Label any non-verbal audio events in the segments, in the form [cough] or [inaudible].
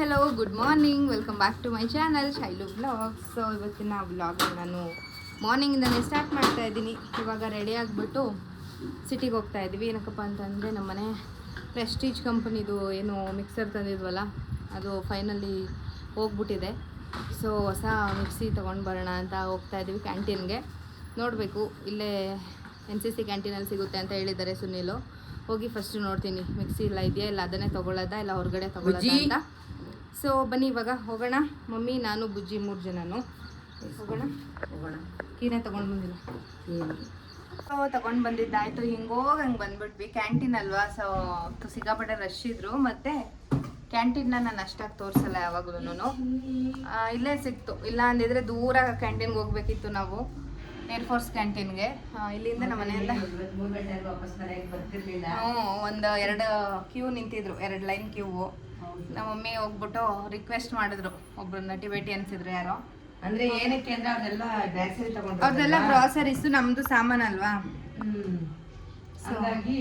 Hello good morning welcome back to my channel Shailu vlog so ಇವತ್ತಿನ blog ನಾನು ಮಾರ್ನಿಂಗಿಂದನೇ start ಮಾಡ್ತಾ ಇದ್ದೀನಿ. ಇವಾಗ ರೆಡಿ ಆಗಿಬಿಟ್ಟು ಸಿಟಿಗೆ ಹೋಗ್ತಾ ಇದ್ದೀವಿ. ಏನಕ್ಕಪ್ಪ ಅಂತಂದರೆ ನಮ್ಮನೆ ಪ್ರೆಸ್ಟೀಜ್ ಕಂಪನಿದು ಏನು ಮಿಕ್ಸರ್ ತಂದಿದ್ವಲ್ಲ ಅದು ಫೈನಲಿ ಹೋಗ್ಬಿಟ್ಟಿದೆ. ಸೊ ಹೊಸ ಮಿಕ್ಸಿ ತೊಗೊಂಡು ಬರೋಣ ಅಂತ ಹೋಗ್ತಾ ಇದ್ದೀವಿ ಕ್ಯಾಂಟೀನ್ಗೆ ನೋಡಬೇಕು ಇಲ್ಲೇ ಎನ್ ಸಿ ಸಿ ಕ್ಯಾಂಟೀನಲ್ಲಿ ಸಿಗುತ್ತೆ ಅಂತ ಹೇಳಿದ್ದಾರೆ ಸುನೀಲು. ಹೋಗಿ ಫಸ್ಟ್ ನೋಡ್ತೀನಿ ಮಿಕ್ಸಿ ಇಲ್ಲ ಇದೆಯಾ ಇಲ್ಲ ಅದನ್ನೇ ತೊಗೊಳ್ಳೋದಾ ಇಲ್ಲ ಹೊರಗಡೆ ತೊಗೊಳ್ಳೋದಾ ಅಂತ. ಸೊ ಬನ್ನಿ ಇವಾಗ ಹೋಗೋಣ. ಮಮ್ಮಿ ನಾನು ಬುಜ್ಜಿ ಮೂರು ಜನನು. ಹೋಗೋಣ ಹೋಗೋಣ. ಕೀನೇ ತೊಗೊಂಡು ಬಂದಿಲ್ಲ. ಸೊ ತಗೊಂಡು ಬಂದಿದ್ದಾಯ್ತು. ಹಿಂಗೋಗಿ ಹಂಗೆ ಬಂದ್ಬಿಟ್ವಿ. ಕ್ಯಾಂಟೀನ್ ಅಲ್ವಾ? ಸೊ ಸಿಗಾಪಟ್ಟೆ ರಶ್ ಇದ್ರು. ಮತ್ತೆ ಕ್ಯಾಂಟೀನ್ನ ನಾನು ಅಷ್ಟಾಗಿ ತೋರಿಸಲ್ಲ ಯಾವಾಗ್ಲೂ ಇಲ್ಲೇ ಸಿಕ್ತು. ಇಲ್ಲ ಅಂದಿದ್ರೆ ದೂರ ಕ್ಯಾಂಟೀನ್ಗೆ ಹೋಗ್ಬೇಕಿತ್ತು ನಾವು. ಏರ್ ಫೋರ್ಸ್ ಕ್ಯಾಂಟೀನ್ಗೆ ಇಲ್ಲಿಂದ ನಮ್ಮ ಮನೆಯಿಂದ. ಹ್ಞೂ ಒಂದು ಎರಡು ಕ್ಯೂ ನಿಂತಿದ್ರು. ಎರಡು ಲೈನ್ ಕ್ಯೂ ನಮ್ಮ ಮಮ್ಮಿ ಹೋಗ್ಬಿಟ್ಟು ರಿಕ್ವೆಸ್ಟ್ ಮಾಡಿದ್ರು. ಒಬ್ರು ನಟಿ ಬೇಟಿ ಅನ್ಸಿದ್ರು ಯಾರೋ. ಅಂದ್ರೆ ಏನಕ್ಕೆ ಅಂದ್ರೆ ಅವ್ರೆಲ್ಲ ಗ್ರಾಸರಿ ತಗೊಂಡ್ರು ಅವ್ರದೆಲ್ಲ ಗ್ರಾಸರೀಸ್ ನಮ್ದು ಸಾಮಾನ್ ಅಲ್ವಾ? ಹಾಗಾಗಿ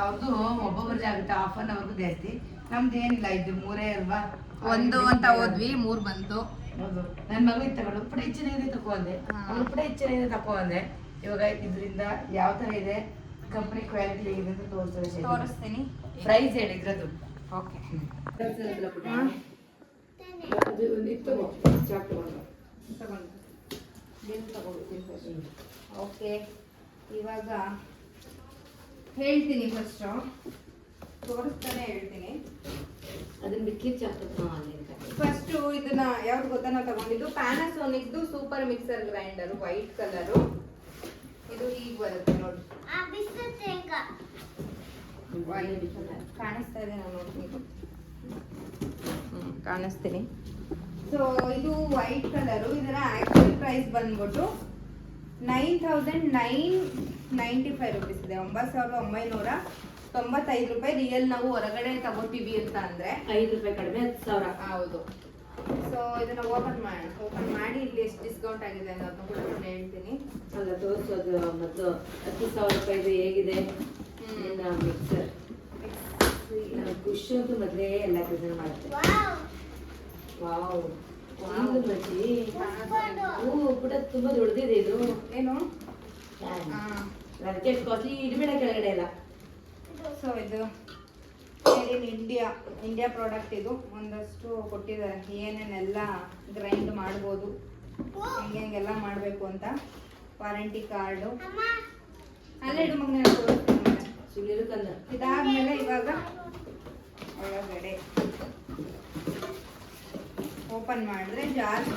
ಅವ್ರದ್ದು ಒಬ್ಬೊಬ್ಬರ ಜಾಗಕ್ಕೆ ಹಾಫ್ ಅನ್ ಅವರ್ಗೂ ಜಾಸ್ತಿ. ನಮ್ದು ಏನಿಲ್ಲ ಇದು ಮೂರೇ ಅಲ್ವಾ? ಒಂದು ಅಂತ ಹೋದ್ವಿ ಮೂರ್ ಬಂತು. ಹೌದು. ನನ್ನ ಮಗಳು ತಗೊಂಡು ಪುಡ ಹೆಚ್ಚಿನ ತಕೋ ಅಂದೆ. ಉಪ್ಪಡ ಹೆಚ್ಚಿನ ತಕೋ ಅಂದೆ. ಇವಾಗ ಇದ್ರಿಂದ ಯಾವ ತರ ಇದೆ? ಕಂಪನಿ ಕ್ವಾಲಿಟಿ ಹೇಗಿದೆ ಅಂತ ತೋರಿಸ್ತೀನಿ. ಪ್ರೈಸ್ ಹೇಳಿ ಇದ್ರದ್ದು. ಓಕೆ. ಓಕೆ. ಇವಾಗ ಹೇಳ್ತೀನಿ ಫಸ್ಟ್ ತೋರಿಸ್ತಾನೆ ಹೇಳ್ತೀನಿ. ಅದನ್ನ ಬಿಟ್ಲಿ ಫಸ್ಟು ಇದನ್ನ ಯಾವ್ದು ಗೊತ್ತಾ ನಾವು ತಗೊಂಡಿದ್ದು? ಪ್ಯಾನಾಸೋನಿಕ್ದು super mixer grinder white colour ಇದು ಈಗ ಬರುತ್ತೆ ನೋಡಿ. ಕಾಣಿಸ್ತಾ ಇದೆ ನಾನು ಹ್ಮ್, ಕಾಣಿಸ್ತೀನಿ. ಸೊ ಇದು ವೈಟ್ ಕಲರು ಇದರ ಆಕ್ಚುಲ್ ಪ್ರೈಸ್ ಬಂದ್ಬಿಟ್ಟು nine thousand nine ninety five rupees ಇದೆ. ಒಂಬತ್ತು ಸಾವಿರದ ಒಂಬೈನೂರ ತೊಂಬತ್ತೈದು ರೂಪಾಯಿ ರಿಯಲ್ ನಾವು ಹೊರಗಡೆ ತಗೋತೀವಿ ಅಂತ ಅಂದ್ರೆ. ಐದು ರೂಪಾಯಿ ಕಡಿಮೆ ಹತ್ತು ಸಾವಿರ. ಹೌದು. ಸೊ ಇದನ್ನ ಓಪನ್ ಮಾಡಿ ಓಪನ್ ಮಾಡಿ ಇಲ್ಲಿ ಎಷ್ಟು ಡಿಸ್ಕೌಂಟ್ ಆಗಿದೆ ಅನ್ನೋದನ್ನ ಕೂಡ ನಾನು ಹೇಳ್ತೀನಿ. ಅಲ್ಲ ತೋರಿಸೋದು ಮತ್ತು ಹತ್ತು ಸಾವಿರ ರೂಪಾಯಿದು ಹೇಗಿದೆ. ನಿನ್ನ ಮಿಕ್ಸರ್ ಖುಷಿ ಅಂತೂ ಮೊದಲೇ ಎಲ್ಲ ಕೆಲಸ ಮಾಡುತ್ತೆ ವಾವ್ ವಾವ್ ಮಚ್ಚಿ ಹೂ ಪುಟ ತುಂಬಾ ದೊಡ್ಡದಿದೆ ಇದು. ಏನು? ಅದಕ್ಕೆ ಕಾಸ್ಟ್ಲಿ ಇಡಬೇಡ ಕೆಳಗಡೆ ಎಲ್ಲ. ಸೊ ಇದು made in India India product ಇದು. ಒಂದಷ್ಟು ಕೊಟ್ಟಿದ್ದಾರೆ. ಏನೇನೆಲ್ಲ ಗ್ರೈಂಡ್ ಮಾಡ್ಬೋದು ಹೆಂಗೆ ಹೆಂಗೆಲ್ಲ ಮಾಡಬೇಕು ಅಂತ. ವಾರಂಟಿ ಕಾರ್ಡು ಅಲ್ಲೇ ಇಡು ಮಗನೇ ಸುಳ್ಳಿರು ಕಂದ ಇದಾದ್ಮೇಲೆ ಇವಾಗ ಒಳಗಡೆ ಓಪನ್ ಮಾಡಿದ್ರೆ ಜಾರ್ಸ್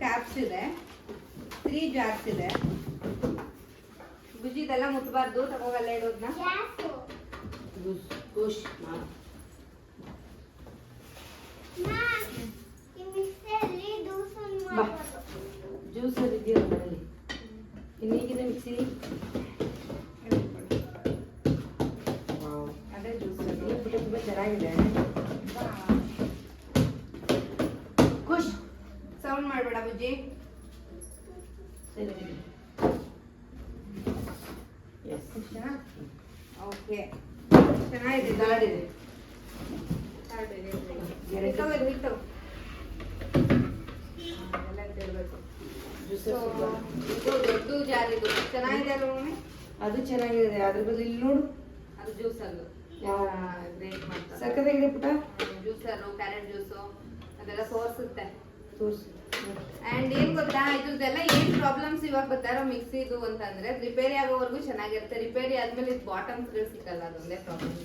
ಕ್ಯಾಪ್ಸ್ ಇದೆ ತ್ರೀ ಜಾರ್ಸ್ ಇದೆ ಬುಜ್ಜಿದೆಲ್ಲ ಮುಟ್ಬಾರ್ದು ತಗೋಗಲ್ಲ ಇಡೋದನ್ನ ಖುಷ್ ಜ್ಯೂಸ್ ಇದೆಯಲ್ಲ ಮನೇಲಿ ಇನ್ನೀಗಿದೆ ಮಿಕ್ಸಿ ಜ್ಯೂಸ್ ತುಂಬ ಚೆನ್ನಾಗಿದೆ. ಖುಷ್. ಸೌಂಡ್ ಮಾಡಬೇಡ ಬುಜ್ಜಿ. ಎಸ್ ಓಕೆ ಚೆನ್ನಾಗಿದೆ. ಅಲ್ವ ಅದು ಚೆನ್ನಾಗಿದೆ. ಅದ್ರ ಬದಲು ಇಲ್ಲಿ ನೋಡು. ಅದು ಜ್ಯೂಸ್ ಅದು? ಗ್ರೇಟ್ ಮಾಡ್ತಾರೆ. ಸಕ್ಕತ್ತಾಗಿದೆ ಪುಟ ಜ್ಯೂಸರು ಕ್ಯಾರೆಟ್ ಜ್ಯೂಸು ಅದೆಲ್ಲ ತೋರಿಸುತ್ತೆ ತೋರಿಸು ಅಂಡ್ ಏನ್ ಗೊತ್ತಾ ಇದ್ರದ್ದೆಲ್ಲ ಏನ್ ಪ್ರಾಬ್ಲಮ್ಸ್ ಇವಾಗ ಬರ್ತಾರೋ ಮಿಕ್ಸಿದು ಅಂತಂದ್ರೆ ರಿಪೇರಿ ಆಗೋವರೆಗೂ ಚೆನ್ನಾಗಿರುತ್ತೆ. ರಿಪೇರಿ ಆದ್ಮೇಲೆ ಇದು ಬಾಟಮ್ ಸಿಕ್ಕಲ್ಲ ಅದೊಂದೇ ಪ್ರಾಬ್ಲಮ್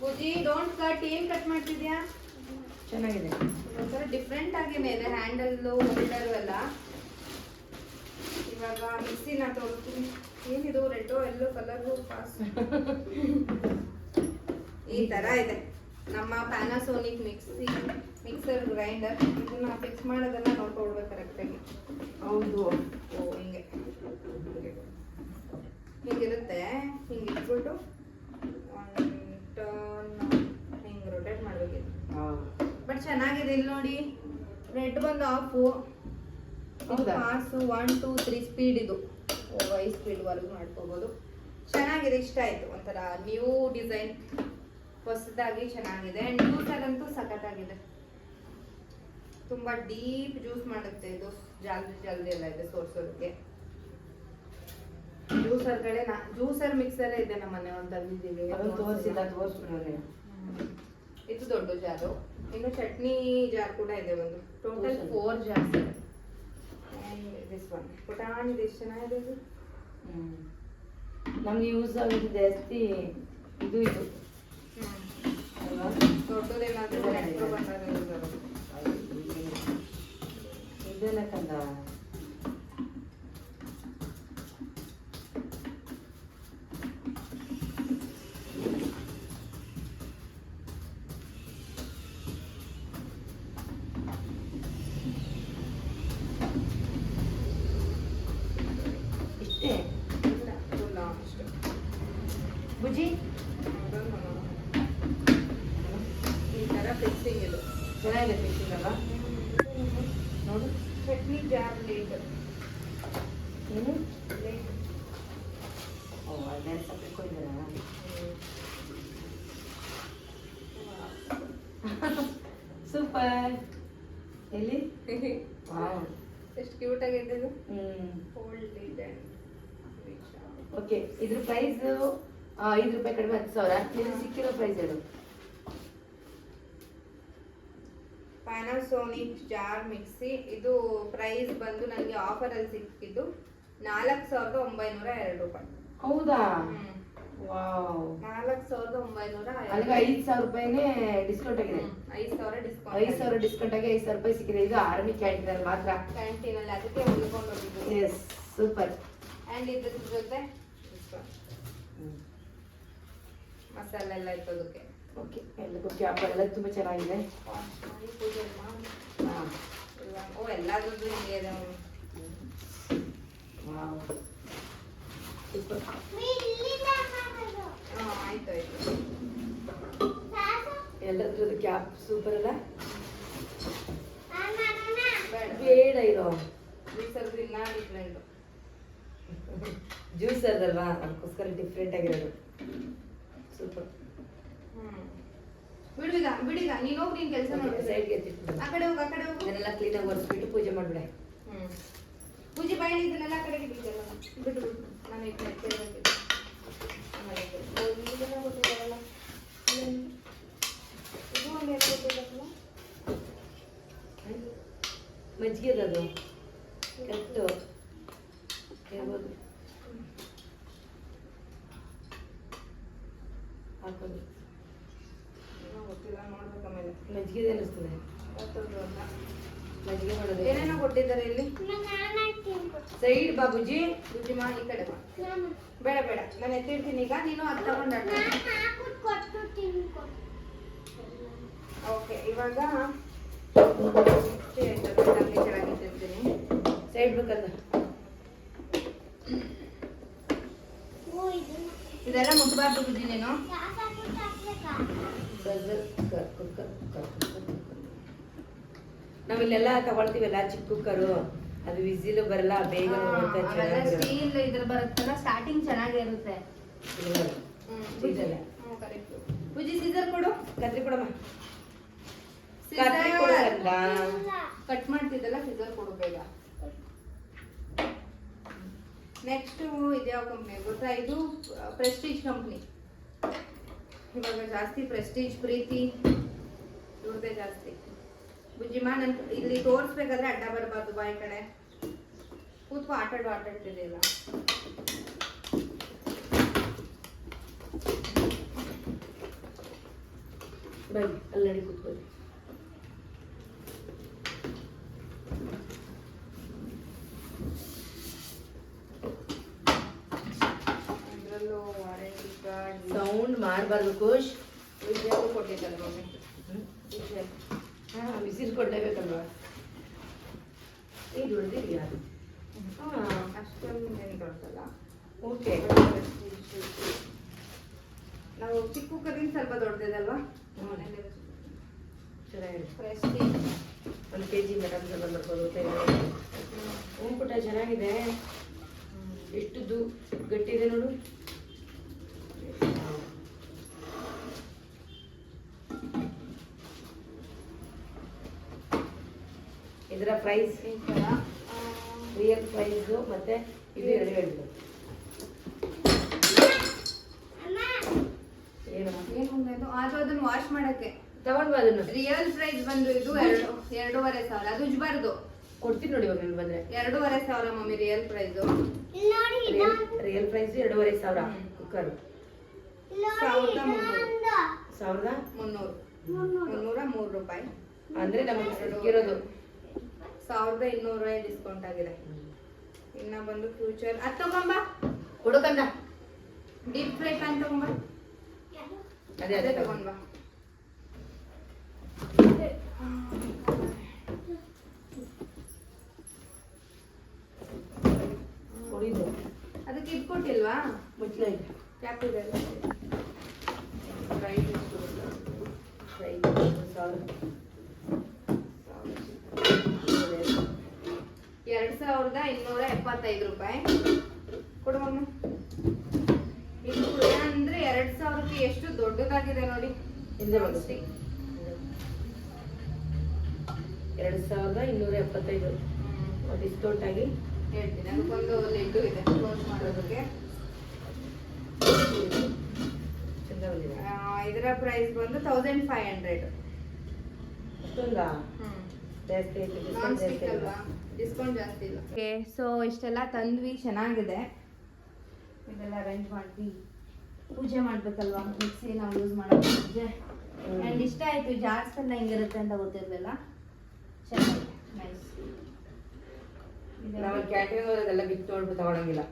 ಪೂಜಿ ಡೋಂಟ್ ಕಟ್ ಏನ್ ಕಟ್ ಮಾಡ್ತಿದ್ಯಾ? ಚೆನ್ನಾಗಿದೆ. ಒಂಥರ ಡಿಫ್ರೆಂಟ್ ಆಗೇನೆ ಇದೆ ಹ್ಯಾಂಡಲ್ ಹೋಲ್ಡರ್ ಎಲ್ಲ. ಇವಾಗ ಮಿಕ್ಸಿನ ತೋರಿಸ್ತೀನಿ ಏನಿದು? Red yellow colour pass. ಈ ತರ ಇದೆ. ನಮ್ಮ ಪ್ಯಾನಾಸೋನಿಕ್ ಮಿಕ್ಸಿ ಮಿಕ್ಸರ್ ಗ್ರೈಂಡರ್ ಇದನ್ನ ಫಿಕ್ಸ್ ಮಾಡೋದನ್ನ ನೋಡ್ಕೊಳ್ಬೇಕು ಕರೆಕ್ಟಾಗಿ ಹೌದು. ಓ ಹಿಂಗೆ. ಹಿಂಗಿರುತ್ತೆ. ಹಿಂಗೆ ಇಟ್ಬಿಟ್ಟು ಟರ್ನ್ ಹಿಂಗೆ ರೊಟೇಟ್ ಮಾಡ್ಬೇಕಿತ್ತು ಬಟ್ ಚೆನ್ನಾಗಿದೆ ಇಲ್ಲಿ ನೋಡಿ. ರೆಡ್ ಬಂದು ಆಫು ಹೌದಾ? Pass one two three speed ಇದು. ಸ್ಪೀಡ್ ವರ್ಕ್ ಮಾಡ್ಕೋಬೋದು. ಚೆನ್ನಾಗಿದೆ ಇಷ್ಟ ಆಯ್ತು ಒಂಥರ ನ್ಯೂ ಡಿಸೈನ್ ಹೊಸದಾಗಿ ಚೆನ್ನಾಗಿದೆ. ಆ್ಯಂಡ್ ಜ್ಯೂಸರ್ ಅಂತೂ ಸಖತ್ತಾಗಿದೆ. ತುಂಬಾ ಡೀಪ್ ಜ್ಯೂಸ್ ಮಾಡುತ್ತೆ ಇದು. ಜಲ್ದಿ ಜಲ್ದಿ ಎಲ್ಲ ಇದೆ ಸೋರ್ಸೋದಕ್ಕೆ. ಜ್ಯೂಸರ್ಗಳೇ ನಾ ಜ್ಯೂಸರ್ ಮಿಕ್ಸರ್ ಇದೆ ನಮ್ಮ ಮನೆ ಒಂದು ತಂದಿದ್ದೀವಿ. ತೋರಿಸಿಲ್ಲ ಇದು ದೊಡ್ಡ ಜಾರು. ಇನ್ನು ಚಟ್ನಿ ಜಾರ್ ಕೂಡ ಇದೆ ಒಂದು. ಟೋಟಲ್. ಫೋರ್ ಜಾರ್ಸ್ ಇದೆ. ದಿಸ್ ಒನ್ ಪುಟಾಣಿ ಎಷ್ಟು ಚೆನ್ನಾಗಿದೆ ಇದು? ಹ್ಮ್. ನಮ್ಗೆ ಯೂಸ್ ಆಗೋದು ಜಾಸ್ತಿ ಇದು ಇದು. ಅಲ್ವಾ? ದೊಡ್ಡದೇನಾದ್ರೂ ರೆಟ್ರೋ ಬಂದಾಗ use ಆಗುತ್ತೆ. ಇದೆಲ್ಲ ಕಂದ ಇಷ್ಟೇ ಇಲ್ಲ, full ಅಷ್ಟು. ಬುಜ್ಜಿ ಅದೊಂದು ಈ ಥರ ಫಿಕ್ಸಿಂಗ್ ಇದು ಚೆನ್ನಾಗಿದೆ ಫಿಶಿಂಗ್ ಅಲ್ವಾ ನೋಡು ಚಟ್ನಿ ಜಾರ್ ಲೇಟ್ ಏನು ಲೇಟ್ ಓ ಅದೆಲ್ಲ ಸಪ್ರೇಟ್ ಕೊಟ್ಟಿದ್ದಾರಾ ಸೂಪರ್ ಎಲ್ಲಿ? [laughs] ವಾವ್ ಎಷ್ಟು ಕ್ಯೂಟ್ ಆಗಿದೆ ಇದು ಇದೆ. ಓಕೆ ಇದ್ರ ಪ್ರೈಸ್ ಐದು ರೂಪಾಯಿ ಕಡಿಮೆ ಹತ್ತು ಸಾವಿರ. ನಿಮಗೆ ಸಿಕ್ಕಿರೋ ಪ್ರೈಸ್ ಹೇಳು ಪ್ಯಾನಾಸೋನಿಕ್ ಜಾರ್ ಮಿಕ್ಸಿ ಇದು ಪ್ರೈಸ್ ಬಂದು ನನಗೆ ಆಫರಲ್ಲಿ ಸಿಕ್ಕಿದ್ದು ನಾಲ್ಕು ಸಾವಿರದ ಒಂಬೈನೂರ ಎರಡು ರೂಪಾಯಿ. ಹೌದಾ. ವಾವ್ ನಾಲ್ಕು ಸಾವಿರದ ಒಂಬೈನೂರ ಅಲ್ಲಿಗೆ ಐದು ಸಾವಿರ ರೂಪಾಯಿನೇ ಡಿಸ್ಕೌಂಟ್ ಆಗಿದೆ. ಐದು ಸಾವಿರ ಐದು ಸಾವಿರ ಡಿಸ್ಕೌಂಟ್ ಆಗಿ ಐದು ಸಾವಿರ ರೂಪಾಯಿ ಸಿಕ್ಕಿದೆ. ಇದು ಆರ್ಮಿ ಕ್ಯಾಂಟೀನ್ ಅಲ್ಲಿ ಮಾತ್ರ. ಕ್ಯಾಂಟೀನ್ ಅಲ್ಲಿ ಅದಕ್ಕೆ ಉಳ್ಕೊಂಡು ಹೋಗಿದ್ದು ಎಸ್ ಸೂಪರ್ ಅಂಡ್ ಇದ್ರ ಜೊತೆ ಮಸಾಲೆ ಎಲ್ಲ ಇತ್ತದಕ್ಕೆ ಓಕೆ ಎಲ್ಲಕ್ಕೂ ಕ್ಯಾಪ್ ಎಲ್ಲ ತುಂಬ ಚೆನ್ನಾಗಿದೆ. ಮಾಡಿ ಪೂಜೆ ಮಾಡಿ ಹಾಂ. ಇವಾಗ- ಓ ಎಲ್ಲಾದ್ರದ್ದು ಹಿಂಗೆ ಇದೆ ವಾವ್ ಸೂಪರ್ ಹಾಂ ಆಯ್ತು ಆಯ್ತು. ಎಲ್ಲದ್ರದ್ದು ಕ್ಯಾಪ್ ಸೂಪರ್ ಅಲ್ಲ? ಬೇಡ ಬೇಡ ಇರೋ. ಜ್ಯೂಸ್ ಅದಲ್ವಾ ಅದಕ್ಕೋಸ್ಕರ ಡಿಫ್ರೆಂಟ್ ಆಗಿರೋದು. ಸೂಪರ್ ಹ್ಮ್. ಬಿಡುವಿಗ ಬಿಡಿಗ ನೀನು ಹೋಗಿ ನೀನು ಕೆಲಸ ಮಾಡಿ. ಸೈಡ್ಗೆ ಎತ್ತಿಟ್ಬಿಡು ಆ ಕಡೆ ಹೋಗಿ ಆ ಕಡೆ ಹೋಗಿ. ಇದನ್ನೆಲ್ಲ ಕ್ಲೀನಾಗಿ ಒರೆಸ್ಬಿಟ್ಟು ಪೂಜೆ ಮಾಡಿಬಿಡೆ. ಹ್ಞೂ ಪೂಜೆ ಬಾಯಿ ಇದನ್ನೆಲ್ಲ ಆ ಕಡೆಗೆ ಬಿಟ್ಟಿಲ್ಲ ಬಿಟ್ಟು ಬಿಟ್ಟು ನಾನು ಇದನ್ನ ಎತ್ತಿರ್ಬೇಕಿತ್ತು. ಆಮೇಲೆ ಇದು. ಓ, ಇದೆಲ್ಲ ಕೊಟ್ಟಿದ್ದಾರಲ್ಲ ಇದೇನು? ಇದು ಒಂದು ಏನು ಕೊಟ್ಟಿದ್ದಾರಲ್ಲ ಮಜ್ಜಿಗೆ ಅದು ಕರೆಕ್ಟು ಹೇಳ್ಬೋದು ಹಾಕೋದು. ಮಜ್ಜಿಗೆ ಅನ್ನಿಸ್ತದೆ. ಮಜ್ಜಿಗೆ ಮಾಡೋದು. ಏನೇನೋ ಕೊಟ್ಟಿದ್ದಾರೆ ಇಲ್ಲಿ? ಸೈಡ್ ಬಾಬುಜಿ ಬುಜ್ಜಿ ಮಾ ಈ ಕಡೆ ಬಾ. ಬೇಡ ಬೇಡ. ನಾನು ಎತ್ತಿರ್ತೀನಿ ಈಗ. ನೀನು ಅದು ತಗೊಂಡು ಓಕೆ ಇವಾಗ ಸೈಡ್ ಬೇಕಲ್ಲ ಇದೆಲ್ಲ ಮುಟ್ಬಾರ್ದು ಬುಜ್ಜಿ ನೀನು ನಾವಿಲ್ಲೆಲ್ಲ ತಗೊಳ್ತೀವಲ್ಲ ಚಿಕ್ಕ ಕುಕ್ಕರು ಅದು ವಿಸಿಲು ಬರಲ್ಲ ಬೇಗ. ಸ್ಟೀಲ್ ಇದ್ರ ಬರುತ್ತಲ್ಲ ಸ್ಟಾರ್ಟಿಂಗ್ ಚೆನ್ನಾಗಿರುತ್ತೆ. ಬುಜ್ಜಿ ಸೀಸರ್ ಕೊಡು ಕತ್ರಿ ಕೊಡಮ್ಮ ಕತ್ರಿ ಕೊಡಲ್ಲ ಕಟ್ ಮಾಡ್ತಿದ್ದಲ್ಲ ಸೀಸರ್ ಕೊಡು ಬೇಗ. ನೆಕ್ಸ್ಟ್ ಇದ್ಯಾವ ಕಂಪ್ನಿ ಗೊತ್ತಾ? ಇದು ಪ್ರೆಸ್ಟೀಜ್ ಕಂಪ್ನಿ ಇವಾಗ ಜಾಸ್ತಿ ಪ್ರೆಸ್ಟೀಜ್ ಪ್ರೀತಿ ಇವ್ರದೇ ಜಾಸ್ತಿ. ಬುಜ್ಜಿಮಾ ನನ್ ಇಲ್ಲಿ ತೋರಿಸ್ಬೇಕಾದ್ರೆ ಅಡ್ಡ ಬರಬಾರ್ದು ಬಾಯಿ ಕಡೆ ಕೂತ್ಕೊ ಆಟಾಡು ಆಟಾಡ್ತಿದೆಯಲ್ಲ ಬನ್ನಿ ಅಲ್ಲಿ ನಡಿ ಕೂತ್ಕೊಳ್ಳಿ. ಅದರಲ್ಲೂ ವಾರಂಟಿ ಕಾರ್ಡ್ ಸೌಂಡ್ ಮಾಡಬಾರ್ದು ಖುಷ್ ವಿಜಯ್ ಹಾಂ ಬಿಸಿಲು ಕೊಡಲೇಬೇಕಲ್ವಾ? ಇದು ಹೊಡೆದಿದ್ಯಾ ಹಾಂ ಅಷ್ಟೊಂದು ಏನು ಓಕೆ ನಾವು ಚಿಕ್ಕ ಕುಕ್ಕರ್ಗಿಂತ ಸ್ವಲ್ಪ ದೊಡ್ಡದಲ್ವಾ? ಹ್ಮ್. ಚೆನ್ನಾಗಿದೆ. ಪ್ರೆಸ್ಟೀಜ್ ಒಂದು ಕೆ ಜಿ ಮೇಡಮ್ ಸ್ವಲ್ಪ ಬರ್ಬೋದು ಹ್ಞೂ ಪುಟ್ಟ ಚೆನ್ನಾಗಿದೆ. ಎಷ್ಟು ಗಟ್ಟಿದೆ ನೋಡು ಇದರ ಪ್ರೈಸ್ ಈ ಥರ ರಿಯಲ್ ಪ್ರೈಸು ಮತ್ತೆ ಇದು ಎರಡು ಹೇಳಿದ್ರು ಏನು? ಅದು? ಅದನ್ನ ವಾಶ್ ಮಾಡಕ್ಕೆ. ತಗೊಂಡ್ ಅದನ್ನು. ರಿಯಲ್ ಪ್ರೈಸ್ ಬಂದು ಇದು ಎರಡು ಎರಡೂವರೆ ಸಾವಿರ. ಅದು ಉಜ್ಬಾರ್ದು. ಕೊಡ್ತೀನಿ ನೋಡಿ ಇವಾಗ ನೀನು ಬಂದ್ರೆ. ಎರಡೂವರೆ ಸಾವಿರ mummy real price real price ಎರಡೂವರೆ ಸಾವಿರ. ಕುಕ್ಕರ್ ಸಾವಿರದ ಮುನ್ನೂರು. ಸಾವಿರದ? ಮುನ್ನೂರು. ಮುನ್ನೂರ. ಮೂರು ರೂಪಾಯಿ. ಅಂದ್ರೆ ನಮಗೆ ಸಿಕ್ಕಿರೋದು. ಸಾವಿರದ ಇನ್ನೂರು ಡಿಸ್ಕೌಂಟ್ ಆಗಿದೆ. ಇನ್ನ ಬಂದು ಫ್ಯೂಚರ್ ಅದು ತಗೊಂಬ. ಹುಡುಕಂದ ಡೀಪ್ ಫ್ರೈ ಪ್ಯಾನ್ ತಗೊಂಬ. ಅದೇ ಅದೇ ತಗೊಂಡ್ಬ ಅದಕ್ಕೆ ಇದು ಕೊಟ್ಟಿಲ್ವಾ? ಮುಚ್ಚಲ ಇದೆ? ಕ್ಯಾಪಿಟಲ್ ಪ್ರೈಸ್ ಎಷ್ಟು? ಸಾವಿರ ಎರಡ್ ಸಾವಿರದ ಇನ್ನೂರ ಎಪ್ಪತ್ತೈದು ರೂಪಾಯಿ ಕೊಡುವಮ್ಮ ಇದು ಅಂದ್ರೆ ಎರಡ್ ಸಾವಿರಕ್ಕೆ ಎಷ್ಟು ದೊಡ್ಡದಾಗಿದೆ ನೋಡಿ. ಹಿಂದೆ ಎರಡು ಸಾವಿರದ ಇನ್ನೂರ ಎಪ್ಪತ್ತೈದು. ಡಿಸ್ಕೌಂಟ್ ಆಗಿ ಹೇಳ್ತೀನಿ. ಅದಕ್ಕೊಂದು ಲೆಡ್ಡು ಇದೆ. ಕ್ಲೋಸ್ ಮಾಡೋದಕ್ಕೆ. ಇದರ ಪ್ರೈಸ್ ಬಂದು ತೌಸಂಡ್ ಫೈವ್ ಹಂಡ್ರೆಡ್ ಅಷ್ಟೊಂದಾ? ಜಾಸ್ತಿ ಡಿಸ್ಕೌಂಟ್ ಜಾಸ್ತಿ ಡಿಸ್ಕೌಂಟ್ ಜಾಸ್ತಿ ಇಲ್ಲ. ಓಕೆ ಸೊ ಇಷ್ಟೆಲ್ಲ ತಂದ್ವಿ ಚೆನ್ನಾಗಿದೆ. ಇದೆಲ್ಲ ಅರೇಂಜ್ ಮಾಡ್ವಿ ಪೂಜೆ ಮಾಡ್ಬೇಕಲ್ವಾ? ಮಿಕ್ಸಿ ನಾವು ಯೂಸ್ ಮಾಡೋ ಪೂಜೆ. ಆ್ಯಂಡ್ ಇಷ್ಟ ಆಯಿತು ಜಾರ್ಸ್ ಎಲ್ಲ ಹೆಂಗಿರುತ್ತೆ ಅಂತ ಗೊತ್ತಿರಲಿಲ್ಲ. ಚೆನ್ನಾಗಿದೆ ನೈಸ್ ನಾವು ಕ್ಯಾಟ್ರಿಂಗ್ ಅದೆಲ್ಲ ಬಿಟ್ಟು ನೋಡ್ಬಿಟ್ಟು ತಗೊಳಂಗಿಲ್ಲ.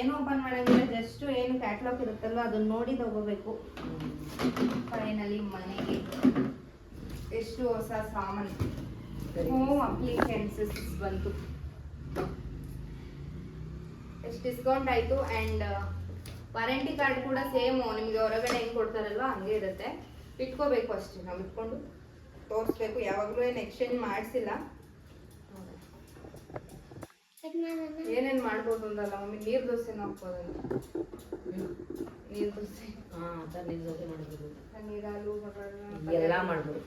ಏನು ಓಪನ್ ಮಾಡಂಗಿಲ್ಲ. ಜಸ್ಟ್ ಏನು ಕ್ಯಾಟ್ಲಾಗ್ ಇರುತ್ತಲ್ವ ಅದನ್ನ ನೋಡಿ ತಗೋಬೇಕು. ಫೈನಲಿ ಮನೆಗೆ. ಎಷ್ಟು ಹೊಸ ಸಾಮಾನು. ಹೋಮ್ ಅಪ್ಲಿಕೆನ್ಸಸ್ ಬಂತು. ಎಷ್ಟು ಡಿಸ್ಕೌಂಟ್ ಆಯಿತು ಆ್ಯಂಡ್ ವಾರಂಟಿ ಕಾರ್ಡ್ ಕೂಡ ಸೇಮು ನಿಮಗೆ ಹೊರಗಡೆ ಹೆಂಗೆ ಕೊಡ್ತಾರಲ್ವ ಹಂಗೆ ಇರುತ್ತೆ. ಇಟ್ಕೋಬೇಕು ಅಷ್ಟೇ ನಾವು ಇಟ್ಕೊಂಡು ತೋರಿಸ್ಬೇಕು. ಯಾವಾಗಲೂ ಏನು ಎಕ್ಸ್ಚೇಂಜ್ ಮಾಡಿಸಿಲ್ಲ. ಏನೇನು ಮಾಡ್ಬೋದು ಅಂದಲ್ಲ ಮಮ್ಮಿ ನೀರು ದೋಸೆ ಹಾಕ್ಬೋದಲ್ಲ ನೀರು ದೋಸೆ. ಹಾಂ ನೀರು ದೋಸೆ ಮಾಡ್ಬೋದು ನೀರಾಲು ಎಲ್ಲ ಮಾಡ್ಬೋದು.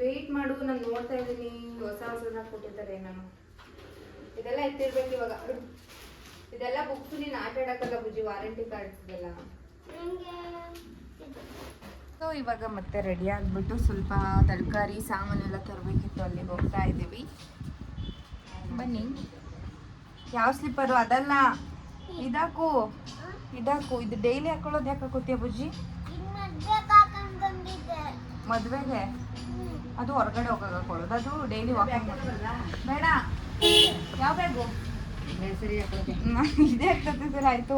ವೆಯ್ಟ್ ಮಾಡು ನಾನು ನೋಡ್ತಾ ಇದ್ದೀನಿ. ಹೊಸ ಹೊಸದಾಗಿ ಕೊಟ್ಟಿರ್ತಾರೆ ನಾನು. ಇದೆಲ್ಲ ಎತ್ತಿರ್ಬೇಕು ಇವಾಗ. ಇದೆಲ್ಲ ಬುಕ್ಸ್ ನೀನು ಆಟ ಆಡಕ್ಕಲ್ಲ ಬುಜ್ಜಿ ವಾರಂಟಿ ಕಾರ್ಡ್ಸ್ ಇದೆಲ್ಲ. ಸೊ ಇವಾಗ ಮತ್ತೆ ರೆಡಿ ಆಗಿಬಿಟ್ಟು ಸ್ವಲ್ಪ ತರಕಾರಿ ಸಾಮಾನೆಲ್ಲ ತರಬೇಕಿತ್ತು ಅಲ್ಲಿಗೆ ಹೋಗ್ತಾ ಇದ್ದೀವಿ. ಬನ್ನಿ. ಯಾವ ಸ್ಲಿಪ್ಪರು ಅದಲ್ಲ. ಇದಾಕು. ಇದಾಕು. ಇದು ಡೈಲಿ ಹಾಕೊಳ್ಳೋದು ಯಾಕೆ ಹಾಕೋತೀಯ ಬುಜ್ಜಿ? ಮದುವೆಗೆ? ಅದು ಹೊರಗಡೆ ಹೋಗಾಗ ಹಾಕೊಳ್ಳೋದು ಅದು ಡೈಲಿ ವಾಕಿಂಗ್ ಬೇಡ. ಯಾವ ಬ್ಯಾಗು? ಇದೇ ಆಗ್ತದೆ ಸರ್ ಆಯ್ತು.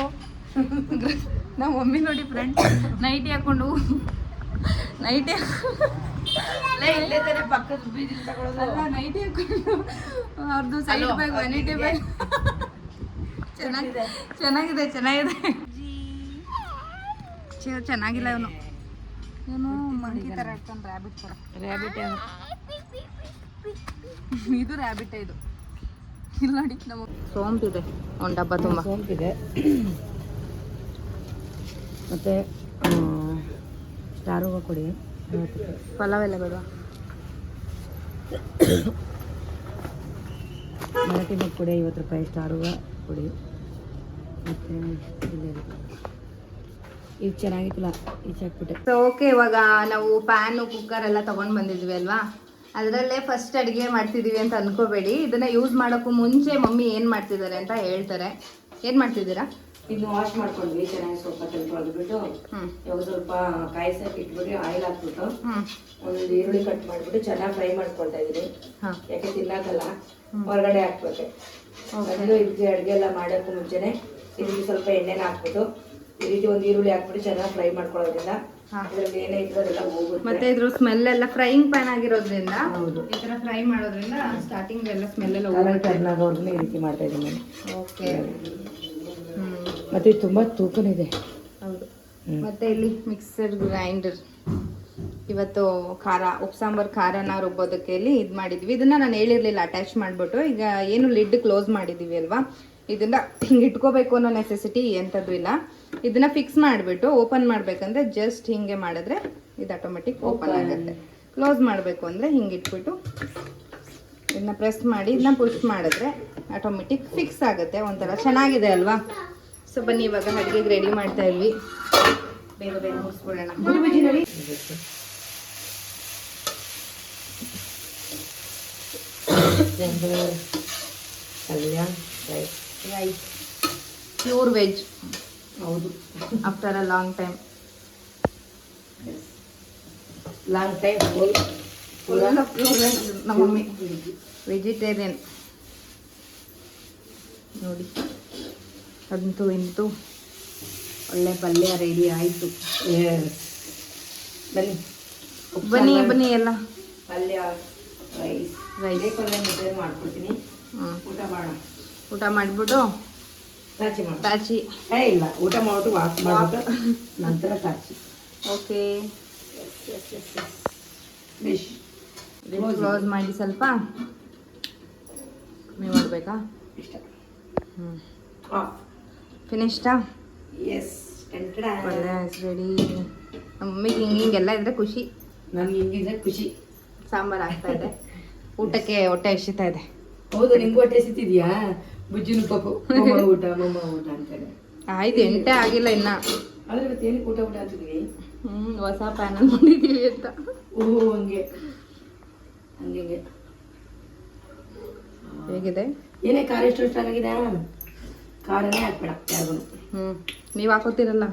ನಮ್ಮ ಮಮ್ಮಿ ನೋಡಿ ಫ್ರೆಂಡ್ ನೈಟಿ ಹಾಕೊಂಡು. ನೈಟಿ ಇಲ್ಲೇ ತಾನೇ ಪಕ್ಕದ ಬೀದಿ ತಗೊಳ್ಳೋದು ನೈಟಿ ಹಾಕೊಂಡು. ಅವ್ರದ್ದು ಸೈಡ್ ಬ್ಯಾಗ್ ಇದೆ. ಬ್ಯಾಗ್ ಚೆನ್ನಾಗಿದೆ. ಚೆನ್ನಾಗಿದೆ ಚೆನ್ನಾಗಿದೆ. ಚೆನ್ನಾಗಿಲ್ಲ ಇವನು. ಇವನು ಮಂಕಿ ತರ ಇಟ್ಕೊಂಡು ರ್ಯಾಬಿಟ್ ಥರ ರ್ಯಾಬಿಟ್ ಇದು ರ್ಯಾಬಿಟ್ ಇದು. ಇಲ್ಲಿ ನೋಡಿ ನಮ್ಮ ಸೋಂಪಿದೆ. ಒಂದು ಡಬ್ಬ ತುಂಬ. ಸೋಂಪಿದೆ. [clears throat] ಮತ್ತೆ ಸ್ಟಾರ್ ಹೂವು ಕೊಡಿ. ಪಲಾವೆಲ್ಲ ರೂಪಾಯಿ. ಪಲಾವ್ ಎಲ್ಲ ಬೇಡವಾ? ಮರಾಠಿ ಮಗ್ ಕೊಡಿ ಐವತ್ತು ರೂಪಾಯಿ ಸ್ಟಾರ್ ಹೂವು ಕೊಡಿ ಮತ್ತೆ ಇದೆ. ಚೆನ್ನಾಗಿತ್ತಲ್ಲ ಈಚೆ ಹಾಕ್ಬಿಟ್ಟೆ. ಸೊ ಓಕೆ ಇವಾಗ ನಾವು ಪ್ಯಾನು ಕುಕ್ಕರ್ ಎಲ್ಲ ತೊಗೊಂಡು ಬಂದಿದ್ವಿ ಅಲ್ವಾ? ಅದರಲ್ಲೇ ಫಸ್ಟ್ ಅಡುಗೆ ಮಾಡ್ತಿದ್ದೀವಿ ಅಂತ ಅನ್ಕೋಬೇಡಿ. ಇದನ್ನ ಯೂಸ್ ಮಾಡೋಕ್ಕೂ ಮುಂಚೆ ಮಮ್ಮಿ ಏನು ಮಾಡ್ತಿದ್ದಾರೆ ಅಂತ ಹೇಳ್ತಾರೆ. ಏನು ಮಾಡ್ತಿದ್ದೀರಾ? ಇದನ್ನ ವಾಶ್ ಮಾಡ್ಕೊಂಡ್ವಿ ಚೆನ್ನಾಗಿ ಸ್ವಲ್ಪ ತೊಳ್ಕೊಂಡ್ಬಿಟ್ಟು ಹ್ಞೂ ಇವಾಗ ಸ್ವಲ್ಪ ಕಾಯಿಸಕ್ಕೆ ಇಟ್ಬಿಟ್ಟು ಆಯಿಲ್ ಹಾಕ್ಬಿಟ್ಟು ಹ್ಞೂ ಒಂದು ಈರುಳ್ಳಿ ಕಟ್ ಮಾಡಿಬಿಟ್ಟು ಚೆನ್ನಾಗಿ ಫ್ರೈ ಮಾಡ್ಕೊಳ್ತಾ ಇದೀನಿ. ಹಾಂ. ಯಾಕೆ ತಿನ್ನಾಕಲ್ಲ ಹೊರಗಡೆ ಹಾಕ್ಬೇಕು. ಅದನ್ನು ಇದು ಇದಕ್ಕೆ ಅಡುಗೆ ಎಲ್ಲ ಮಾಡೋಕ್ಕೂ ಮುಂಚೆನೆ ಇದಕ್ಕೆ ಸ್ವಲ್ಪ ಎಣ್ಣೆನ ಹಾಕ್ಬಿಟ್ಟು ಈ ರೀತಿ ಒಂದು ಈರುಳ್ಳಿ ಹಾಕ್ಬಿಟ್ಟು ಚೆನ್ನಾಗಿ ಫ್ರೈ ಮಾಡ್ಕೊಳ್ಳೋದ್ರಿಂದ ಅದ್ರಲ್ಲಿ ಏನೇ ಇದ್ರೆ ಅದೆಲ್ಲ ಹೋಗುತ್ತೆ ಮತ್ತೆ ಇದ್ರ ಸ್ಮೆಲ್ ಎಲ್ಲ ಫ್ರೈಯಿಂಗ್ ಪ್ಯಾನ್ ಆಗಿರೋದ್ರಿಂದ ಈ ತರ ಫ್ರೈ ಮಾಡೋದ್ರಿಂದ ಸ್ಟಾರ್ಟಿಂಗ್ ಎಲ್ಲ ಸ್ಮೆಲ್ ಎಲ್ಲ ಹೋಗುತ್ತೆ ಟರ್ನ್ ಈ ರೀತಿ ಮಾಡ್ತಾ ಇದ್ದೀನಿ ಓಕೆ ಮತ್ತೆ ಇದು ತುಂಬ ತೂಕನಿದೆ. ಹೌದು. ಮತ್ತೆ ಇಲ್ಲಿ ಮಿಕ್ಸರ್ ಗ್ರೈಂಡರ್ ಇವತ್ತು ಖಾರ ಉಪ್ ಸಾಂಬಾರ್ ಖಾರನ ರುಬ್ಬೋದಕ್ಕೆ ಇಲ್ಲಿ ಇದು ಮಾಡಿದ್ವಿ. ಇದನ್ನ ನಾನು ಹೇಳಿರ್ಲಿಲ್ಲ ಅಟ್ಯಾಚ್ ಮಾಡಿಬಿಟ್ಟು. ಈಗ ಏನು ಲಿಡ್ ಕ್ಲೋಸ್ ಮಾಡಿದ್ದೀವಿ ಅಲ್ವಾ? ಇದನ್ನ ಹಿಂಗೆ ಇಟ್ಕೋಬೇಕು ಅನ್ನೋ ನೆಸೆಸಿಟಿ ಎಂಥದ್ದು ಇಲ್ಲ ಇದನ್ನ ಫಿಕ್ಸ್ ಮಾಡಿಬಿಟ್ಟು ಓಪನ್ ಮಾಡಬೇಕಂದ್ರೆ ಜಸ್ಟ್ ಹಿಂಗೆ ಮಾಡಿದ್ರೆ ಇದು ಆಟೋಮೆಟಿಕ್ ಓಪನ್ ಆಗುತ್ತೆ. ಕ್ಲೋಸ್ ಮಾಡಬೇಕು ಅಂದರೆ ಹಿಂಗೆ ಇಟ್ಬಿಟ್ಟು ಇದನ್ನ ಪ್ರೆಸ್ ಮಾಡಿ ಇದನ್ನ ಪುಷ್ ಮಾಡಿದ್ರೆ ಆಟೋಮೆಟಿಕ್ ಫಿಕ್ಸ್ ಆಗುತ್ತೆ. ಒಂಥರ ಚೆನ್ನಾಗಿದೆ ಅಲ್ವಾ? ಸೊ ಬನ್ನಿ ಇವಾಗ ಅಡುಗೆಗೆ ರೆಡಿ ಮಾಡ್ತಾ ಇದ್ವಿ. ಬೇಗ ಬೇಗ ಮುಗಿಸ್ಬಿಡೋಣ. ಪಲ್ಯ ರೈಸ್ ರೈಸ್ ಪ್ಯೂರ್ ವೆಜ್ ಹೌದು. After a long time long time full ನಮ್ಮ ಮಮ್ಮಿ. ವೆಜಿಟೇರಿಯನ್ ನೋಡಿ. ಅಂತೂ ಇಂತೂ ಒಳ್ಳೆ ಪಲ್ಯ ರೆಡಿ ಆಯಿತು. ಬನ್ನಿ. ಬನ್ನಿ ಬನ್ನಿ ಎಲ್ಲ. ಪಲ್ಯ ರೈಸ್ ರೈಸ್ ಪಲ್ಯ ಮಾಡ್ಕೊಡ್ತೀನಿ. ಊಟ ಮಾಡೋಣ ಊಟ ಮಾಡಿಬಿಟ್ಟು ತಾಚಿ ತಾಚಿ ಏ ಇಲ್ಲ ಊಟ ಮಾಡ್ಬಿಟ್ಟು ವಾಕ್ ಮಾಡ್ಬಿಟ್ಟು ನಂತರ ತಾಚಿ ಓಕೆ. ಕ್ಲೋಸ್ ಮಾಡಿ ಸ್ವಲ್ಪ. ಕಮ್ಮಿ ಮಾಡಬೇಕಾ? ಇಷ್ಟ. ಹ್ಞೂ ಫಿನಿಶ್ಟಾ ಎಸ್ ರೆಡಿ ನಮ್ಮಿಗೆ ಹಿಂಗೆ ಹಿಂಗೆಲ್ಲ ಇದ್ರೆ ಖುಷಿ. ನಮ್ಗೆ ಹಿಂಗಿದ್ರೆ ಖುಷಿ. ಸಾಂಬಾರು ಆಗ್ತಾ ಇದೆ. ಊಟಕ್ಕೆ ಹೊಟ್ಟೆ ಹಸಿತಾ ಇದೆ. ಹೌದು ನಿಮ್ಗೆ ಹೊಟ್ಟೆ ಸಿತ್ತಿದ್ಯಾ ಬುಜ್ಜಿನ ಪಪ್ಪು ಮೊಮ್ಮ ಊಟ ಮೊಮ್ಮ ಊಟ ಅಂತಾರೆ ಆಯ್ತು ಎಂಟೇ ಆಗಿಲ್ಲ ಇನ್ನ. ಆದ್ರೆ ಇವತ್ತು ಏನಕ್ಕೆ ಊಟ ಊಟ ಅಂತಿದ್ವಿ ಹ್ಞೂ ಹೊಸ ಪ್ಯಾನಲ್ ಮಾಡಿದ್ದೀವಿ ಅಂತ. ಓ ಹಂಗೆ. ಹಂಗೆ ಹಂಗೆ. ಹೇಗಿದೆ? ಏನೇ ಖಾರ ಎಷ್ಟು ಆಗಿದೆ ಖಾರನೇ ಹಾಕ್ಬೇಡ ಯಾರಿಗೂ. ಹ್ಮ್ ನೀವು ಹಾಕೋತೀರಲ್ಲ?